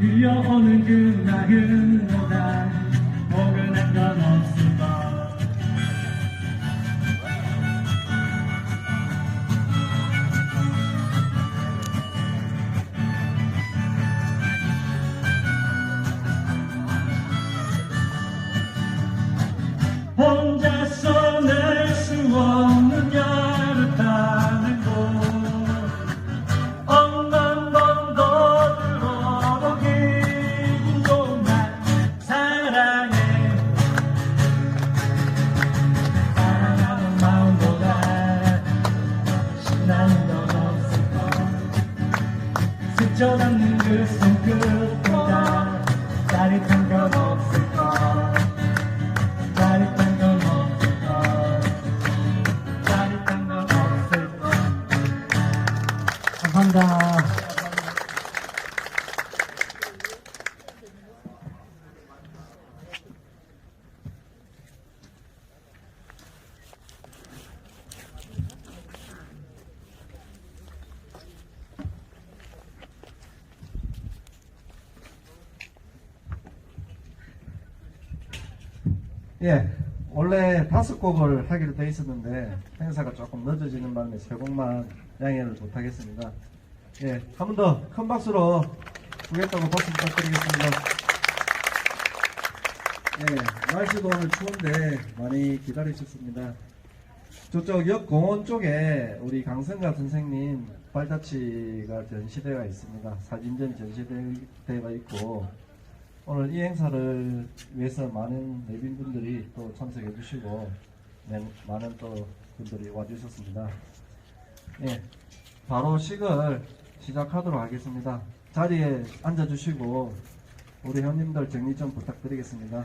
밀려오는 그 맑은 바다. 담는 그 손끝보다 짜릿한 건 없을까 짜릿한 건 없을까 짜릿한 건 없을까 감사합니다 예, 원래 다섯 곡을 하기로 돼 있었는데 행사가 조금 늦어지는 바람에 세 곡만 양해를 못하겠습니다. 예, 한 번 더 큰 박수로 주겠다고 박수 부탁드리겠습니다. 예, 날씨도 오늘 추운데 많이 기다리셨습니다. 저쪽 옆 공원 쪽에 우리 강성가 선생님 발자취가 전시대가 있습니다. 사진전 전시대가 있고 오늘 이 행사를 위해서 많은 내빈 분들이 또 참석해 주시고 네, 많은 또 분들이 와주셨습니다. 예, 바로 식을 시작하도록 하겠습니다. 자리에 앉아주시고 우리 형님들 정리 좀 부탁드리겠습니다.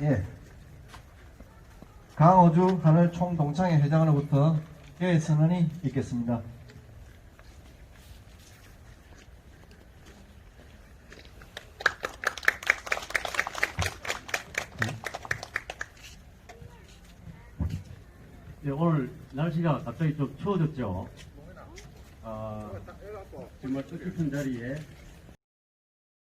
예, 강호주 하늘 총동창회 회장으로부터 예 선언이 있겠습니다. 네, 오늘 날씨가 갑자기 좀 추워졌죠. 아, 정말 뜻깊은 자리에